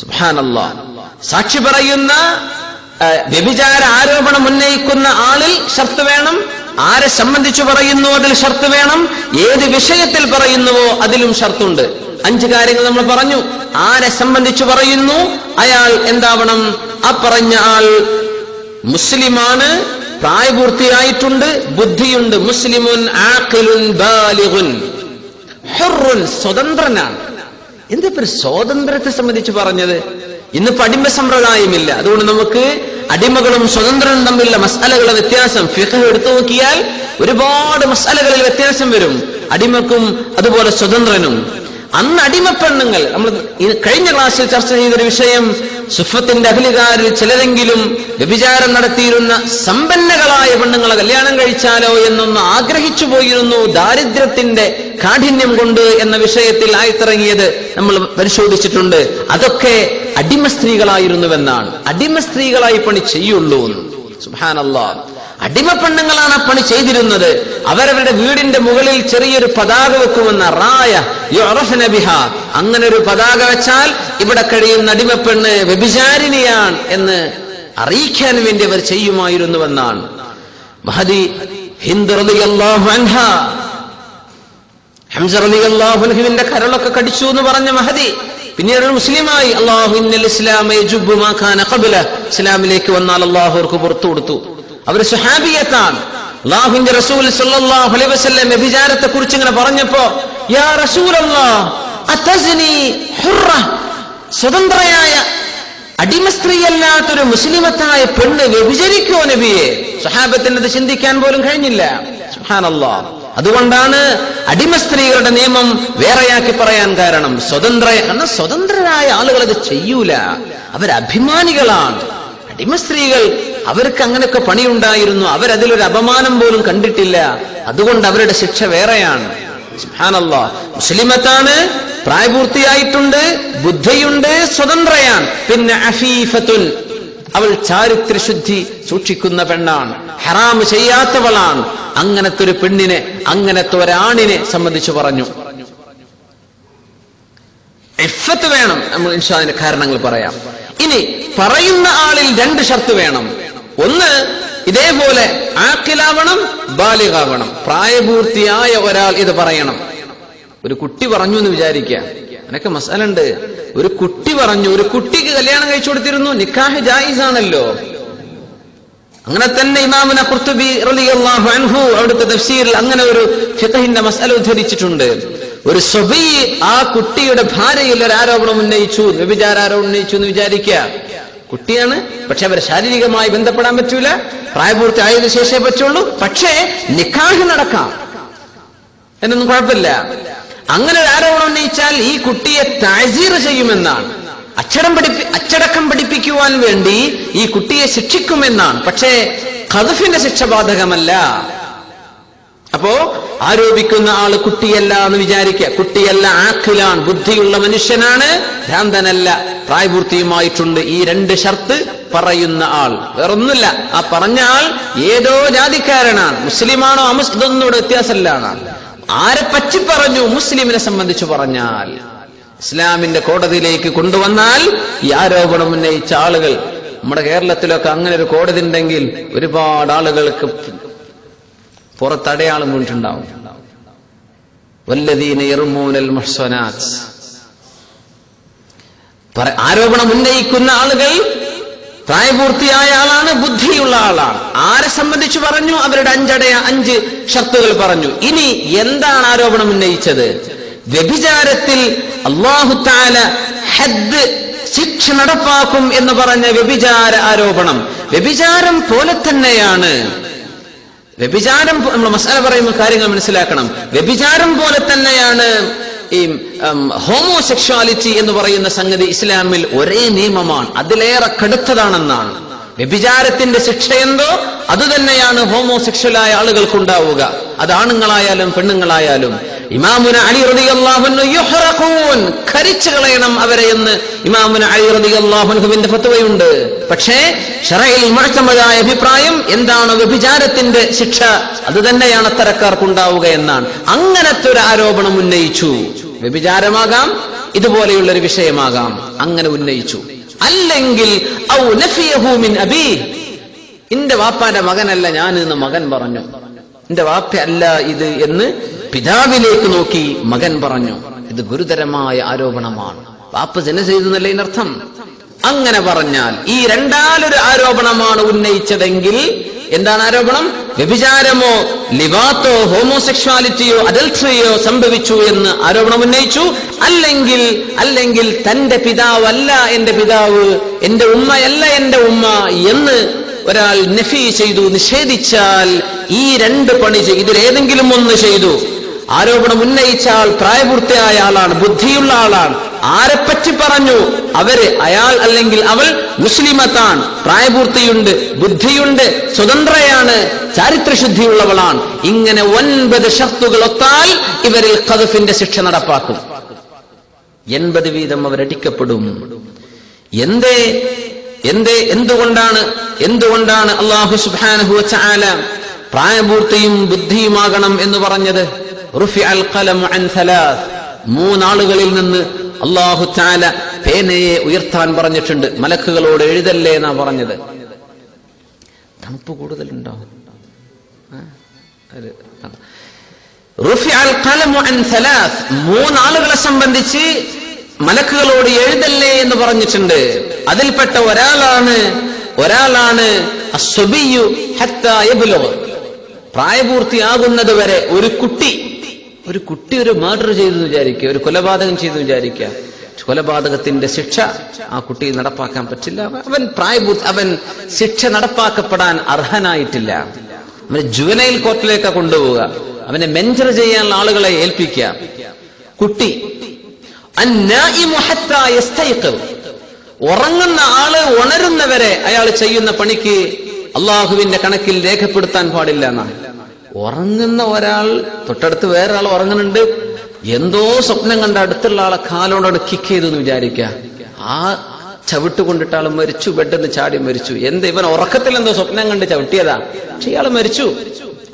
സുബ്ഹാനല്ലാ. സാക്ഷി പറയുന്ന വ്യഭിചാര ആരോപണം ഉന്നയിക്കുന്ന ആളിൽ ഷർത്ത് വേണം ആരെ സംബന്ധിച്ചു പറയുന്നു അതിൽ ഷർത്ത് വേണം ഏത് വിഷയത്തിൽ പറയുന്നുവോ അതിലും ഷർത്തുണ്ട്. അഞ്ച് കാര്യങ്ങൾ നമ്മൾ പറഞ്ഞു. ആരെ സംബന്ധിച്ചു പറയുന്നു അയാൾ എന്താവണം? ആ പറഞ്ഞ ആൾ മുസ്ലിമാണ് പ്രായപൂർത്തിയായിട്ടുണ്ട് ബുദ്ധിയുണ്ട്. മുസ്ലിമുൻ ആഖിലുൻ ബാലിഗുൻ. സ്വതന്ത്രനാണ്. എന്താ ഇപ്പൊ സ്വാതന്ത്ര്യത്തെ സംബന്ധിച്ച് പറഞ്ഞത്? ഇന്ന് അടിമ സമ്പ്രദായമില്ല. അതുകൊണ്ട് നമുക്ക് അടിമകളും സ്വതന്ത്രനും തമ്മിലുള്ള മസാലകളുടെ വ്യത്യാസം ഫിഹ എടുത്തു നോക്കിയാൽ ഒരുപാട് മസാലകളിൽ വ്യത്യാസം വരും. അടിമക്കും അതുപോലെ സ്വതന്ത്രനും. അന്ന് അടിമപ്പെണ്ണുങ്ങൾ നമ്മൾ കഴിഞ്ഞ ക്ലാസ്സിൽ ചർച്ച ചെയ്തൊരു വിഷയം സുഫത്തിന്റെ അഖിലുകാരിൽ ചിലരെങ്കിലും വ്യഭിചാരം നടത്തിയിരുന്ന സമ്പന്നകളായ പെണ്ണുങ്ങളെ കല്യാണം കഴിച്ചാലോ എന്നൊന്ന് ആഗ്രഹിച്ചു പോയിരുന്നു ദാരിദ്ര്യത്തിന്റെ കാഠിന്യം കൊണ്ട് എന്ന വിഷയത്തിൽ ആയിത്തിറങ്ങിയത് നമ്മൾ പരിശോധിച്ചിട്ടുണ്ട്. അതൊക്കെ അടിമ സ്ത്രീകളായിരുന്നുവെന്നാണ്. അടിമ സ്ത്രീകളായി പണി ചെയ്യുള്ളൂ സുഹാനല്ലാ അടിമ പെണ്ണുങ്ങളാണ് ആ പണി ചെയ്തിരുന്നത്. അവരവരുടെ വീടിന്റെ മുകളിൽ ചെറിയൊരു പതാക വെക്കുമെന്ന റായ ബിഹ അങ്ങനെ ഒരു പതാക വെച്ചാൽ ഇവിടെ കഴിയുന്ന അടിമപ്പെണ്ണ് വ്യഭിചാരിണിയാണ് എന്ന് അറിയിക്കാൻ വേണ്ടി അവർ ചെയ്യുമായിരുന്നുവെന്നാണ്. മഹദി ഹിന്ദ് അൻഹ. ഹംസ റളിയല്ലാഹുവിന്റെ കരളൊക്കെ കടിച്ചു എന്ന് പറഞ്ഞ മഹദി. പിന്നീട് ഒരു മുസ്ലിമായി അള്ളാഹു ഇസ്ലാമിലേക്ക് വന്നാൽ അള്ളാഹു അവർക്ക് പുറത്തു കൊടുത്തു. അവർ സുഹാബിയത്താണ്. അള്ളാഹുവിന്റെ റസൂൽ സല്ലല്ലാഹു അലൈഹി വസല്ലം വ്യഭിചാരത്തെ കുറിച്ച് ഇങ്ങനെ പറഞ്ഞപ്പോ യാ റസൂലല്ലാഹ് അതസ്നി ഹുറ. സ്വതന്ത്രയായ അടിമ സ്ത്രീയല്ലാത്തൊരു മുസ്ലിമത്തായ പെണ്ണ് വ്യഭിചരിക്കോ നബിയെ. സഹാബത്തിന് അത് ചിന്തിക്കാൻ പോലും കഴിഞ്ഞില്ല. സുഹാനല്ലോ അതുകൊണ്ടാണ് അടിമ സ്ത്രീകളുടെ നിയമം വേറെയാക്കി പറയാൻ കാരണം സ്വതന്ത്ര കാരണം സ്വതന്ത്രരായ ആളുകൾ അത് ചെയ്യൂല. അവരഭിമാനികളാണ്. അടിമ സ്ത്രീകൾ അവർക്ക് അങ്ങനെയൊക്കെ പണിയുണ്ടായിരുന്നു. അവരതിലൊരു അപമാനം പോലും കണ്ടിട്ടില്ല. അതുകൊണ്ട് അവരുടെ ശിക്ഷ വേറെയാണ്. സുഹാനല്ലോ മുസ്ലിമത്താണ് പ്രായപൂർത്തിയായിട്ടുണ്ട് ബുദ്ധിയുണ്ട് സ്വതന്ത്രയാണ്. പിന്നെ അഫീഫത്തുൻ അവൾ ചാരിത്ര ശുദ്ധി സൂക്ഷിക്കുന്ന പെണ്ണാണ്. ഹറാമ് ചെയ്യാത്തവളാണ്. അങ്ങനത്തെ ഒരു പെണ്ണിനെ അങ്ങനത്തെ ഒരാണിനെ സംബന്ധിച്ചു പറഞ്ഞു. എഫത്ത് വേണം. നമ്മൾ കാരണങ്ങൾ പറയാം. ഇനി പറയുന്ന ആളിൽ രണ്ട് ഷർത്ത് വേണം. ഒന്ന് ഇതേപോലെ ആക്കിലാവണം ബാലികാവണം പ്രായപൂർത്തിയായ ഒരാൾ ഇത് പറയണം. ഒരു കുട്ടി പറഞ്ഞു എന്ന് വിചാരിക്കുക. അനക്ക് മസാല ഉണ്ട് ഒരു കുട്ടി പറഞ്ഞു ഒരു കുട്ടിക്ക് കല്യാണം കഴിച്ചു കൊടുത്തിരുന്നു നിക്കാഹ് ജായിസ് ആണല്ലോ അങ്ങനെ തന്നെ ഇമാമിന ഖുർത്തുബി റളിയല്ലാഹു അൻഹു അവിടുത്തെ തഫ്സീറിൽ അങ്ങനെ ഒരു ഫിഖഹിന്റെ മസാല ഉദ്ധരിച്ചിട്ടുണ്ട്. ഒരു സ്വബി ആ കുട്ടിയുടെ ഭാര്യയിൽ ഒരു ആരോപണം ഉന്നയിച്ചു വ്യഭിചാരോപണം ഉന്നയിച്ചു എന്ന് വിചാരിക്കുക. കുട്ടിയാണ്. പക്ഷെ അവർ ശാരീരികമായി ബന്ധപ്പെടാൻ പറ്റൂല. പ്രായപൂർത്തി ആയതിനു ശേഷമേ പറ്റുള്ളൂ. പക്ഷേ നിക്കാഹ് നടക്കാം. എന്നൊന്നും കുഴപ്പമില്ല. അങ്ങനെ ഒരു ആരോപണം ഉന്നയിച്ചാൽ ഈ കുട്ടിയെ താജീർ ചെയ്യുമെന്നാണ്. അച്ചടം പഠിപ്പി അച്ചടക്കം പഠിപ്പിക്കുവാൻ വേണ്ടി ഈ കുട്ടിയെ ശിക്ഷിക്കുമെന്നാണ്. പക്ഷേ ഖദഫിന്റെ ശിക്ഷ ബാധകമല്ല അപ്പോ ആരോപിക്കുന്ന ആൾ കുട്ടിയല്ല എന്ന് വിചാരിക്കുക കുട്ടിയല്ല ആക്കിലാണ് ബുദ്ധിയുള്ള മനുഷ്യനാണ്. ഭ്രാന്തനല്ല. പ്രായപൂർത്തിയുമായിട്ടുണ്ട് ഈ രണ്ട് ഷർത്ത് പറയുന്ന ആൾ. വേറൊന്നുമില്ല. ആ പറഞ്ഞ ആൾ ഏതോ ജാതിക്കാരനാണ്. മുസ്ലിമാണോ ഇതൊന്നും ഇവിടെ ആരെ പറ്റി പറഞ്ഞു? മുസ്ലിമിനെ സംബന്ധിച്ച് പറഞ്ഞാൽ. ഇസ്ലാമിന്റെ കോടതിയിലേക്ക് കൊണ്ടുവന്നാൽ ഈ ആരോപണം ഉന്നയിച്ച ആളുകൾ നമ്മുടെ കേരളത്തിലൊക്കെ അങ്ങനെ ഒരു കോടതി ഉണ്ടെങ്കിൽ ഒരുപാട് ആളുകൾക്ക് പുറത്തടയാളം വീണിട്ടുണ്ടാവും. വല്ലതീന ഇറുമൂനൽ മുഹ്സനാത്ത്. പറ- ആരോപണം ഉന്നയിക്കുന്ന ആളുകൾ പ്രായപൂർത്തിയായ ആളാണ് ബുദ്ധിയുള്ള ആളാണ്. ആരെ സംബന്ധിച്ച് പറഞ്ഞു? അവരുടെ അഞ്ചടയ അഞ്ച് ഷർത്തുകൾ പറഞ്ഞു. ഇനി എന്താണ് ആരോപണം ഉന്നയിച്ചത്? വ്യഭിചാരത്തിൽ അള്ളാഹു താല ഹദ് ശിക്ഷ നടപ്പാക്കും എന്ന് പറഞ്ഞ വ്യഭിചാര ആരോപണം. വ്യഭിചാരം പോലെ തന്നെയാണ്. വ്യഭിചാരം നമ്മൾ മസാല പറയുമ്പോൾ കാര്യങ്ങൾ മനസ്സിലാക്കണം. വ്യഭിചാരം പോലെ തന്നെയാണ് ഈ ഹോമോസെക്ഷാലിറ്റി എന്ന് പറയുന്ന സംഗതി ഇസ്ലാമിൽ ഒരേ നിയമമാണ്. അതിലേറെ കടുത്തതാണെന്നാണ്. വ്യഭിചാരത്തിന്റെ ശിക്ഷ എന്തോ? അതുതന്നെയാണ് ഹോമോസെക്ഷലായ ആളുകൾക്കുണ്ടാവുക. അത് ആണുങ്ങളായാലും പെണ്ണുങ്ങളായാലും. ഇമാമുന അലി റതി അള്ളാഹുൻ ഖരിച്ചു കളയണം അവരെ എന്ന് ഇമാമുന അലി റളിയല്ലാഹുവിന്റെ ഫത്വയുണ്ട്. പക്ഷേ ഷറയിൽ മുഴക്കമതായ അഭിപ്രായം എന്താണ് വ്യഭിചാരത്തിന്റെ ശിക്ഷ? അത് തന്നെയാണ് അത്തരക്കാർക്കുണ്ടാവുക എന്നാണ്. അങ്ങനത്തെ ഒരു ആരോപണം ഉന്നയിച്ചു. വ്യഭിചാരമാകാം ഇതുപോലെയുള്ള ഒരു വിഷയമാകാം. അങ്ങനെ ഉന്നയിച്ചു. അല്ലെങ്കിൽ എന്റെ വാപ്പാന്റെ മകനല്ല ഞാൻ എന്ന് മകൻ പറഞ്ഞു. എന്റെ വാപ്പ അല്ല ഇത് എന്ന് പിതാവിലേക്ക് നോക്കി മകൻ പറഞ്ഞു. ഇത് ഗുരുതരമായ ആരോപണമാണ്. വാപ്പ് ജന ചെയ്തു എന്നല്ലേ ഇതിനർത്ഥം? അങ്ങനെ പറഞ്ഞാൽ ഈ രണ്ടാലൊരു ആരോപണമാണ് ഉന്നയിച്ചതെങ്കിൽ എന്താണ് ആരോപണം? വ്യഭിചാരമോ ലിവാത്തോ ഹോമോസെക്ഷാലിറ്റിയോ അഡൽട്രിയോ സംഭവിച്ചു എന്ന് ആരോപണം ഉന്നയിച്ചു. അല്ലെങ്കിൽ അല്ലെങ്കിൽ തന്റെ പിതാവല്ല എന്റെ പിതാവ് എന്റെ ഉമ്മയല്ല എന്റെ ഉമ്മ എന്ന് ഒരാൾ നഫി ചെയ്തു നിഷേധിച്ചാൽ ഈ രണ്ട് പണി ചെയ്തു ഇതിലേതെങ്കിലും ഒന്ന് ചെയ്തു. ആരോപണം ഉന്നയിച്ചാൽ പ്രായപൂർത്തിയായ ആളാണ് ബുദ്ധിയുള്ള ആളാണ്. ആരെപ്പറ്റി പറഞ്ഞു? അവർ അയാൾ അല്ലെങ്കിൽ അവൾ മുസ്ലിമത്താൻ പ്രായപൂർത്തിയുണ്ട് ബുദ്ധിയുണ്ട് സ്വതന്ത്രയാണ് ചാരിത്രശുദ്ധിയുള്ളവളാണ്. ഇങ്ങനെ ഒൻപത് ഷർത്തുകൾ ഒത്താൽ ഇവരിൽ ഖദഫിന്റെ ശിക്ഷ നടപ്പാക്കും. എൺപത് വീതം അവരടിക്കപ്പെടും. എന്തേ? എന്തേ? എന്തുകൊണ്ടാണ്? എന്തുകൊണ്ടാണ് അള്ളാഹു സുബാനഹു പ്രായപൂർത്തിയും ബുദ്ധിയുമാകണം എന്ന് പറഞ്ഞത്? റുഫി അൽ മൂന്നാളുകളിൽ നിന്ന് അള്ളാഹു ചാല പേനയെ ഉയർത്താൻ പറഞ്ഞിട്ടുണ്ട്. മലക്കുകളോട് എഴുതല്ലേ എന്നാ പറഞ്ഞത്. തണുപ്പ് കൂടുതലുണ്ടോ? മൂന്നാളുകളെ സംബന്ധിച്ച് മലക്കുകളോട് എഴുതല്ലേ എന്ന് പറഞ്ഞിട്ടുണ്ട്. അതിൽപ്പെട്ട ഒരാളാണ് ഒരാളാണ്. പ്രായപൂർത്തിയാകുന്നത് വരെ ഒരു കുട്ടി ഒരു കുട്ടി ഒരു മർഡർ ചെയ്തു വിചാരിക്കുക ഒരു കൊലപാതകം ചെയ്തു വിചാരിക്കുക. കൊലപാതകത്തിന്റെ ശിക്ഷ ആ കുട്ടി നടപ്പാക്കാൻ പറ്റില്ല. അവൻ പ്രായപൂർത്തി അവൻ ശിക്ഷ നടപ്പാക്കപ്പെടാൻ അർഹനായിട്ടില്ല. അവനെ ജുവനൈൽ കോർട്ടിലേക്ക് കൊണ്ടുപോവുക. അവനെ മെഞ്ചർ ചെയ്യാനുള്ള ആളുകളെ ഏൽപ്പിക്കുക. കുട്ടി. ഉറങ്ങുന്ന ആൾ ഉണരുന്നവരെ അയാൾ ചെയ്യുന്ന പണിക്ക് അള്ളാഹുവിന്റെ കണക്കിൽ രേഖപ്പെടുത്താൻ പാടില്ല എന്നാണ്. ഉറങ്ങുന്ന ഒരാൾ തൊട്ടടുത്ത് വേറൊരാൾ ഉറങ്ങുന്നുണ്ട്. എന്തോ സ്വപ്നം കണ്ട അടുത്തുള്ള ആളെ കാലോടോട് കിക്ക് ചെയ്തു എന്ന് ആ ചവിട്ട് കൊണ്ടിട്ട് ആൾ മരിച്ചു ബെഡെന്ന് ചാടി മരിച്ചു. എന്ത് ഇവൻ ഉറക്കത്തിൽ എന്തോ സ്വപ്നം കണ്ട് ചവിട്ടിയതാ. പക്ഷെ ഇയാൾ മരിച്ചു.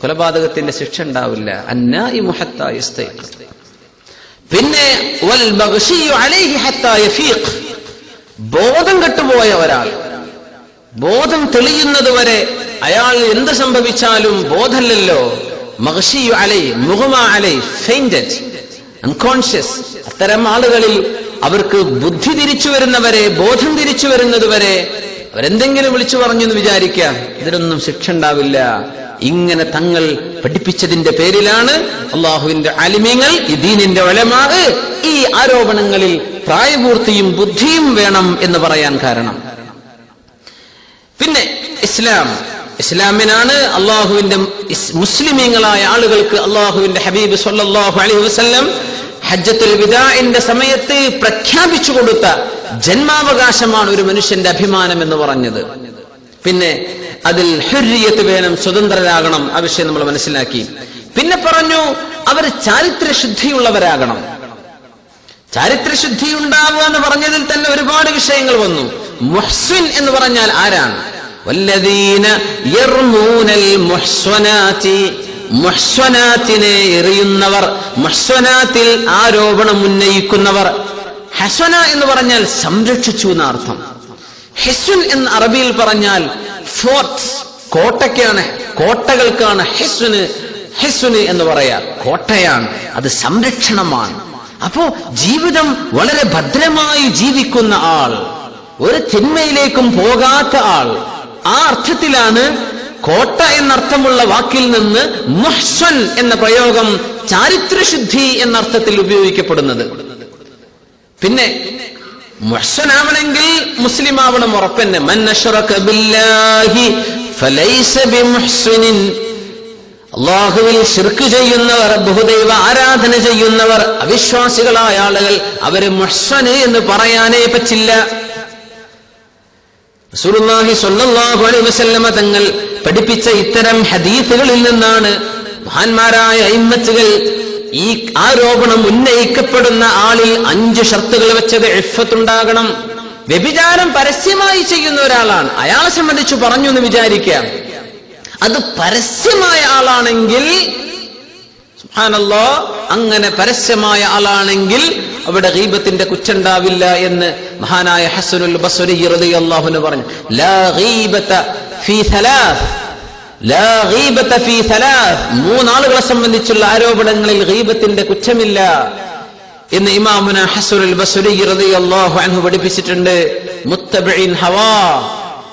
കൊലപാതകത്തിന്റെ ശിക്ഷ ഉണ്ടാവില്ല. അന്നായി മുഹത്തായി പിന്നെ. ബോധം കെട്ടുപോയ ഒരാൾ. ബോധം തെളിയുന്നത് വരെ അയാൾ എന്ത് സംഭവിച്ചാലും ബോധമല്ലല്ലോ. മഹഷിയു അലൈ അലൈ അൺകോൺഷ്യസ് അത്തരം ആളുകളിൽ അവർക്ക് ബുദ്ധി തിരിച്ചു വരുന്നവരെ ബോധം തിരിച്ചു വരുന്നതുവരെ അവരെന്തെങ്കിലും വിളിച്ചു പറഞ്ഞു എന്ന് വിചാരിക്കാം ഇതിനൊന്നും ശിക്ഷ ഉണ്ടാവില്ല ഇങ്ങനെ തങ്ങൾ പഠിപ്പിച്ചതിന്റെ പേരിലാണ് അള്ളാഹുവിന്റെ അലിമ്യങ്ങൾ ദീനിന്റെ ഒലമാവ് ഈ ആരോപണങ്ങളിൽ പ്രായപൂർത്തിയും ബുദ്ധിയും വേണം എന്ന് പറയാൻ കാരണം. പിന്നെ ഇസ്ലാം. ഇസ്ലാമിനാണ് അള്ളാഹുവിന്റെ മുസ്ലിമീങ്ങളായ ആളുകൾക്ക് അള്ളാഹുവിന്റെ ഹബീബ് സല്ലല്ലാഹു അലൈഹി വസല്ലം ഹജ്ജത്തുൽ വിദാഇന്റെ സമയത്ത് പ്രഖ്യാപിച്ചു കൊടുത്ത ജന്മാവകാശമാണ് ഒരു മനുഷ്യന്റെ അഭിമാനം എന്ന് പറഞ്ഞത്. പിന്നെ അതിൽ ഹുര്യത്ത് വേണം സ്വതന്ത്രരാകണം ആ വിഷയം നമ്മൾ മനസ്സിലാക്കി. പിന്നെ പറഞ്ഞു അവർ ചാരിത്ര ശുദ്ധി ഉണ്ടാവുക എന്ന് പറഞ്ഞതിൽ തന്നെ ഒരുപാട് വിഷയങ്ങൾ വന്നു. മുഹ്സിൻ എന്ന് പറഞ്ഞാൽ ആരാണ്? വല്ലദീന യർമൂനൽ മുഹ്സ്വനാതി മുഹ്സ്വനാത്തിനെ എറിയുന്നവർ മുഹ്സ്വനാത്തിൽ ആരോപണം ഉന്നയിക്കുന്നവർ. ഹസ്വന എന്ന് പറഞ്ഞാൽ സംരക്ഷിച്ചു എന്ന അർത്ഥം എന്ന് അറബിയിൽ പറഞ്ഞാൽ ഫോർട്ട്സ് കോട്ടയ്ക്കാണ് കോട്ടകൾക്കാണ് ഹിസ്വന് ഹിസ്വന് എന്ന് പറയാ. കോട്ടയാണ് അത് സംരക്ഷണമാണ്. അപ്പോ ജീവിതം വളരെ ഭദ്രമായി ജീവിക്കുന്ന ആൾ ഒരു തിന്മയിലേക്കും പോകാത്ത ആൾ ആ അർത്ഥത്തിലാണ് കോട്ട എന്നർത്ഥമുള്ള വാക്കിൽ നിന്ന് മുഹ്സൻ എന്ന പ്രയോഗം ചാരിത്രശുദ്ധി എന്നർത്ഥത്തിൽ ഉപയോഗിക്കപ്പെടുന്നത്. പിന്നെ മുഹ്സനാവണമെങ്കിൽ മുസ്ലിം ആവണം ഉറപ്പന്നെ അള്ളാഹുവിൽ ശിർക്ക് ചെയ്യുന്നവർ ബഹുദൈവ ആരാധന ചെയ്യുന്നവർ അവിശ്വാസികളായ ആളുകൾ അവർ മുഹ്സന് എന്ന് പറയാനേ പറ്റില്ല. സ്വല്ലല്ലാഹു അലൈഹി വസല്ലമ തങ്ങൾ പഠിപ്പിച്ച ഇത്തരം ഹദീസുകളിൽ നിന്നാണ് മഹാന്മാരായ അയിമ്മത്തുകൾ ഈ ആരോപണം ഉന്നയിക്കപ്പെടുന്ന ആളിൽ അഞ്ച് ഷർത്തുകൾ വെച്ചത് ഇഫത്തുണ്ടാകണം വ്യഭിചാരം പരസ്യമായി ചെയ്യുന്ന ഒരാളാണ്. അയാളെ സംബന്ധിച്ച് പറഞ്ഞു എന്ന് വിചാരിക്കുക. അത് പരസ്യമായ ആളാണെങ്കിൽ സുബ്ഹാനല്ലാ അങ്ങനെ പരസ്യമായ ആളാണെങ്കിൽ അവിടെ ഗീബത്തിന്റെ കുറ്റുണ്ടാവില്ല എന്ന് മഹാനായ ഹസനുൽ ബസ്വരി റളിയല്ലാഹുവിന് പറഞ്ഞു. മൂന്നാളുകളെ സംബന്ധിച്ചുള്ള ആരോപണങ്ങളിൽ ഗീബത്തിന്റെ കുറ്റമില്ല എന്ന് ഇമാമുന ഹസനുൽ ബസ്വരി റളിയല്ലാഹു അൻഹു പഠിപ്പിച്ചിട്ടുണ്ട്. മുത്തബിൻ ഹവാ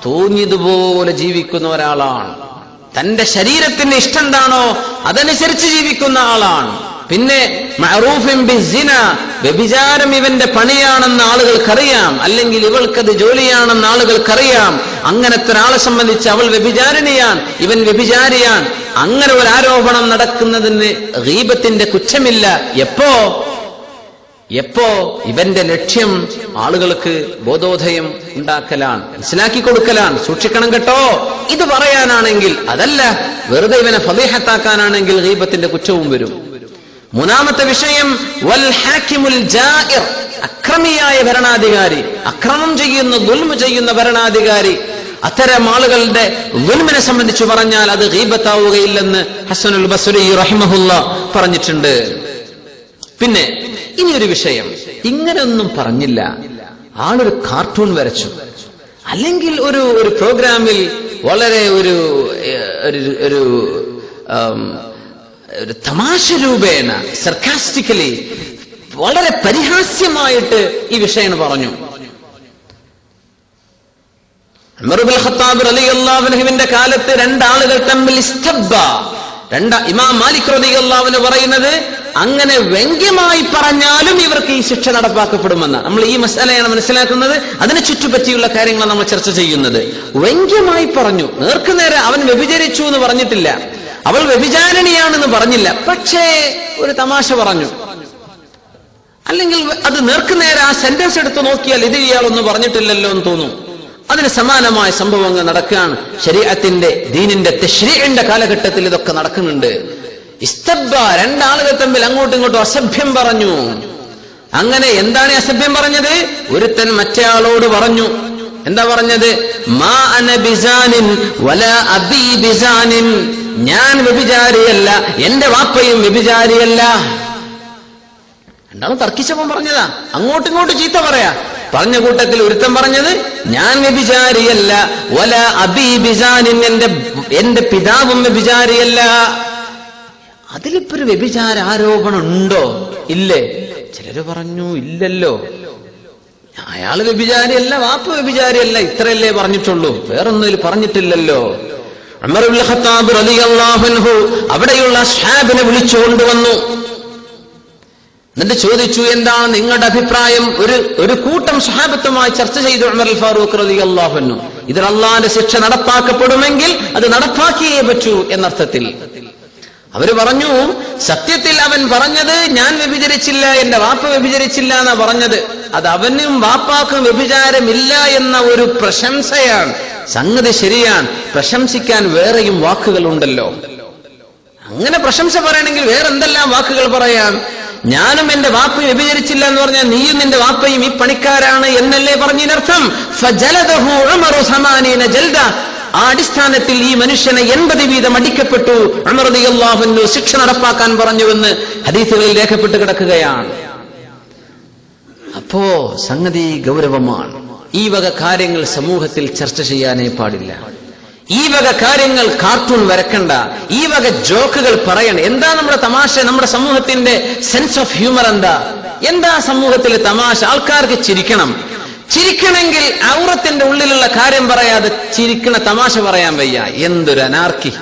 തോന്നിയതുപോലെ ജീവിക്കുന്ന ഒരാളാണ്. തന്റെ ശരീരത്തിന് എന്താണോ അതനുസരിച്ച് ജീവിക്കുന്ന ആളാണ്. പിന്നെ വ്യഭിചാരം ഇവന്റെ പണിയാണെന്ന് ആളുകൾക്കറിയാം. അല്ലെങ്കിൽ ഇവൾക്കത് ജോലിയാണെന്ന് ആളുകൾക്കറിയാം. അങ്ങനത്തെ ഒരാളെ സംബന്ധിച്ച് അവൾ വ്യഭിചാരിണിയാൻ ഇവൻ വ്യഭിചാരിയാൻ അങ്ങനെ ഒരു ആരോപണം നടക്കുന്നതിന് ഗീബത്തിന്റെ കുറ്റമില്ല. എപ്പോ? എപ്പോ ഇവന്റെ ലക്ഷ്യം ആളുകൾക്ക് ബോധോദയം ഉണ്ടാക്കലാണ് മനസ്സിലാക്കി കൊടുക്കലാണ്. സൂക്ഷിക്കണം കേട്ടോ. ഇത് പറയാനാണെങ്കിൽ അതല്ല വെറുതെ ഇവനെ ഫതീഹത്താക്കാനാണെങ്കിൽ ഗീബത്തിന്റെ കുറ്റവും വരും. മൂന്നാമത്തെ വിഷയം വൽ ഹാക്കിമുൽ ജാഇർ അക്രമിയായ ഭരണാധികാരി അക്രമം ചെയ്യുന്ന ദുൽമ ചെയ്യുന്ന ഭരണാധികാരി. അത്തരം ആളുകളുടെ ദുൽമിനെ സംബന്ധിച്ച് പറഞ്ഞാൽ അത് ഗീബത്താവുകയില്ലെന്ന് ഹസനുൽ ബസുരി റഹിമഹുല്ല പറഞ്ഞിട്ടുണ്ട്. പിന്നെ ഇനി ഒരു വിഷയം. ഇങ്ങനെയൊന്നും പറഞ്ഞില്ല. ആളൊരു കാർട്ടൂൺ വരച്ചു. അല്ലെങ്കിൽ ഒരു ഒരു പ്രോഗ്രാമിൽ വളരെ ഒരു ഒരു ഒരു തമാശ രൂപേണ സർക്കാസ്റ്റിക്കലി വളരെ പരിഹാസ്യമായിട്ട് ഈ വിഷയം പറഞ്ഞു. റളിയല്ലാഹുവിന്റെ കാലത്ത് രണ്ടാളുകൾ തമ്മിൽ ഇസ്തബ്ബ. രണ്ട ഇമാം മാലിക് റളിയല്ലാഹുവിന് പറയുന്നത് അങ്ങനെ വ്യംഗ്യമായി പറഞ്ഞാലും ഇവർക്ക് ഈ ശിക്ഷ നടപ്പാക്കപ്പെടുമെന്ന്. നമ്മൾ ഈ മസാലയാണ് മനസ്സിലാക്കുന്നത്. അതിനെ ചുറ്റുപറ്റിയുള്ള കാര്യങ്ങളാണ് നമ്മൾ ചർച്ച ചെയ്യുന്നത്. വ്യംഗ്യമായി പറഞ്ഞു. നേർക്കുനേരെ അവൻ വ്യഭിചരിച്ചു എന്ന് പറഞ്ഞിട്ടില്ല. അവൾ വ്യഭിചാരിണിയാണെന്ന് പറഞ്ഞില്ല. പക്ഷേ ഒരു തമാശ പറഞ്ഞു. അല്ലെങ്കിൽ അത് നേർക്കുനേരെ ആ സെന്റൻസ് എടുത്ത് നോക്കിയാൽ ഇത് ഇയാളൊന്നും പറഞ്ഞിട്ടില്ലല്ലോ എന്ന് തോന്നും. അതിന് സമാനമായ സംഭവങ്ങൾ നടക്കുകയാണ്. ശരീരത്തിന്റെ ദീനിന്റെ തെശ്രീന്റെ കാലഘട്ടത്തിൽ ഇതൊക്കെ നടക്കുന്നുണ്ട്. ഇസ്തബ്ബ രണ്ടാളുകൾ തമ്മിൽ അങ്ങോട്ടും ഇങ്ങോട്ടും അസഭ്യം പറഞ്ഞു. അങ്ങനെ എന്താണ് അസഭ്യം പറഞ്ഞത്? ഒരുത്തൻ മറ്റേ ആളോട് പറഞ്ഞു. എന്താ പറഞ്ഞത്? മാ ഞാൻ വ്യഭിചാരിയല്ല എന്റെ വാപ്പയും വ്യഭിചാരിയല്ല. രണ്ടാളും തർക്കിച്ചപ്പം പറഞ്ഞതാ. അങ്ങോട്ടും ഇങ്ങോട്ടും ചീത്ത പറയാ. പറഞ്ഞ കൂട്ടത്തിൽ ഒരുത്തൻ പറഞ്ഞത് ഞാൻ വ്യഭിചാരിയല്ല ഒല അബി ബിസാനിൻ എന്റെ എന്റെ പിതാവും വ്യഭിചാരിയല്ല. അതിലിപ്പോ ഒരു വ്യഭിചാര ആരോപണം ഉണ്ടോ ഇല്ലേ? ചിലര് പറഞ്ഞു ഇല്ലല്ലോ. അയാൾ വ്യഭിചാരിയല്ല വാപ്പ വ്യഭിചാരിയല്ല ഇത്രയല്ലേ പറഞ്ഞിട്ടുള്ളൂ. വേറൊന്നും പറഞ്ഞിട്ടില്ലല്ലോ. ഖത്താബ് റളിയല്ലാഹു അവിടെയുള്ള ഷാബിനെ വിളിച്ചുകൊണ്ട് വന്നു എന്നിട്ട് ചോദിച്ചു എന്താണ് നിങ്ങളുടെ അഭിപ്രായം? ഒരു ഒരു കൂട്ടം സഹാബത്തുമായി ചർച്ച ചെയ്തു ഉമർ അൽ ഫാറൂഖ് റലി അള്ളാഹുന്നു ഇതിൽ അള്ളാന്റെ ശിക്ഷ നടപ്പാക്കപ്പെടുമെങ്കിൽ അത് നടപ്പാക്കിയേ പറ്റൂ എന്നർത്ഥത്തിൽ. അവർ പറഞ്ഞു സത്യത്തിൽ അവൻ പറഞ്ഞത് ഞാൻ വ്യഭിചരിച്ചില്ല എന്റെ വാപ്പ വ്യഭിചരിച്ചില്ല എന്നാ പറഞ്ഞത്. അത് അവനും വാപ്പാക്കും വ്യഭിചാരമില്ല എന്ന ഒരു പ്രശംസയാണ്. സംഗതി ശരിയാണ്. പ്രശംസിക്കാൻ വേറെയും വാക്കുകളുണ്ടല്ലോ. അങ്ങനെ പ്രശംസ പറയണമെങ്കിൽ വേറെ എന്തെല്ലാം വാക്കുകൾ പറയാം? ഞാനും എന്റെ വാപ്പ വ്യഭിചരിച്ചില്ല എന്ന് പറഞ്ഞാൽ നീയും നിന്റെ വാപ്പയും ഈ പണിക്കാരാണ് എന്നല്ലേ പറഞ്ഞതിനർത്ഥം? ആ അടിസ്ഥാനത്തിൽ ഈ മനുഷ്യനെ എൺപത് വീതം അടിക്കപ്പെട്ടു. അമർദിയല്ലാഹുന്നു ശിക്ഷ നടപ്പാക്കാൻ പറഞ്ഞുവെന്ന് ഹദീസുകളിൽ രേഖപ്പെട്ട് കിടക്കുകയാണ്. അപ്പോ സംഗതി ഗൗരവമാണ്. ഈ വക കാര്യങ്ങൾ സമൂഹത്തിൽ ചർച്ച ചെയ്യാനേ പാടില്ല. ഈ വക കാര്യങ്ങൾ കാർട്ടൂൺ വരക്കണ്ട. ഈ വക ജോക്കുകൾ പറയണം എന്താ നമ്മുടെ തമാശ? നമ്മുടെ സമൂഹത്തിന്റെ സെൻസ് ഓഫ് ഹ്യൂമർ എന്താ? എന്താ സമൂഹത്തിലെ തമാശ? ആൾക്കാർക്ക് ചിരിക്കണം. ചിരിക്കണമെങ്കിൽ ഔറത്തിന്റെ ഉള്ളിലുള്ള കാര്യം പറയാതെ ചിരിക്കണ തമാശ പറയാൻ വയ്യ. എന്തൊരു അനാർക്കി.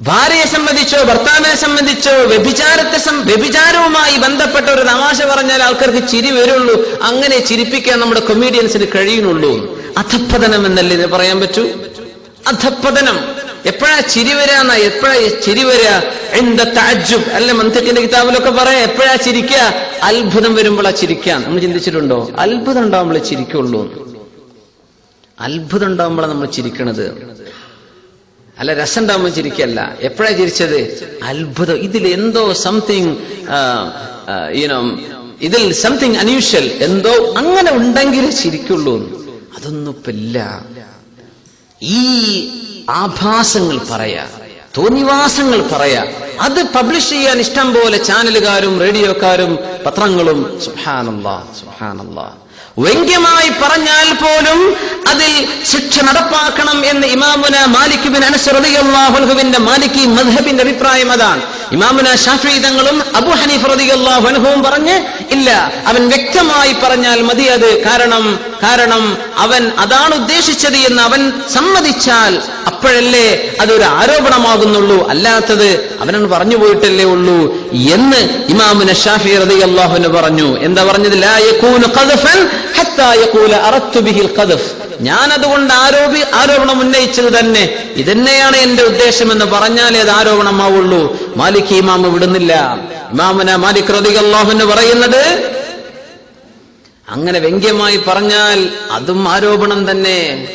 ഭാര്യയെ സംബന്ധിച്ചോ ഭർത്താവിനെ സംബന്ധിച്ചോ വ്യഭിചാരത്തെ വ്യഭിചാരവുമായി ബന്ധപ്പെട്ട ഒരു തമാശ പറഞ്ഞാൽ ആൾക്കാർക്ക് ചിരി വരുള്ളൂ. അങ്ങനെ ചിരിപ്പിക്കാൻ നമ്മുടെ കൊമീഡിയൻസിന് കഴിയുന്നുള്ളൂ. അധപ്പതനം എന്നല്ലേ ഇത് പറയാൻ പറ്റൂ? അധപ്പതനം എപ്പോഴാ ചിരി വരാന്ന എപ്പോഴാ ചിരി വരാ? എന്താ താജുബ് അല്ലെ മന്ത്രിന്റെ കിതാബിലൊക്കെ പറയാ എപ്പോഴാ ചിരിക്കുക അത്ഭുതം വരുമ്പോഴാ ചിരിക്കാൻ നമ്മൾ ചിന്തിച്ചിട്ടുണ്ടോ? അത്ഭുതം ഉണ്ടാവുമ്പോഴേ ചിരിക്കുള്ളൂ. അത്ഭുതം ഉണ്ടാവുമ്പോഴാണ് നമ്മൾ ചിരിക്കണത്. അല്ല രസം ഉണ്ടാവുമ്പോൾ ചിരിക്കല്ല. എപ്പോഴാ ചിരിച്ചത്? അത്ഭുതം. ഇതിൽ എന്തോ സംതിങ് യുനോ ഇതിൽ സംതിങ് അൺയൂഷ്വൽ എന്തോ അങ്ങനെ ഉണ്ടെങ്കിലേ ചിരിക്കുള്ളൂ. അതൊന്നും ഇല്ല ഈ ആഭാസങ്ങൾ പറയാ തോന്നിവാസങ്ങൾ പറയാ. അത് പബ്ലിഷ് ചെയ്യാൻ ഇഷ്ടം പോലെ ചാനലുകാരും റേഡിയോക്കാരും പത്രങ്ങളും സുഹാനല്ലാ സുഹാനല്ലാ വ്യംഗ്യമായി പറഞ്ഞാൽ പോലും അതിൽ ശിക്ഷ നടപ്പാക്കണം എന്ന് ഇമാമുന മാലിക്കുബിൻ ബിൻ അനസ് റളിയല്ലാഹുവിന്റെ മാലിക്കി മദ്ഹബിന്റെ അഭിപ്രായം അതാണ്. ഇമാമുന ഷാഫി തങ്ങളും അബു ഹനീഫ് റളിയല്ലാഹു അൻഹുവും പറഞ്ഞ് ഇല്ല അവൻ വ്യക്തമായി പറഞ്ഞാൽ മതി അത് കാരണം കാരണം അവൻ അതാണ് ഉദ്ദേശിച്ചത് എന്ന് അവൻ സമ്മതിച്ചാൽ അപ്പോഴല്ലേ അതൊരു ആരോപണമാകുന്നുള്ളൂ. അല്ലാത്തത് അവനൻ പറഞ്ഞു പോയിട്ടല്ലേ ഉള്ളൂ എന്ന് ഇമാമുന ഷാഫി റളിയല്ലാഹു പറഞ്ഞു. എന്താ പറഞ്ഞത്? ഞാൻ അതുകൊണ്ട് ആരോപി ആരോപണം ഉന്നയിച്ചത് തന്നെ. ഇതന്നെയാണ് എന്റെ ഉദ്ദേശം എന്ന് പറഞ്ഞാലേ അത് ആരോപണമാവുള്ളൂ. മാലിക് ഇമാമ വിടുന്നില്ല. ഇമാമുന മാലിക് റളിയല്ലാഹു അള്ളാഹുന് പറയുന്നത് അങ്ങനെ വ്യംഗ്യമായി പറഞ്ഞാൽ അതും ആരോപണം തന്നെ.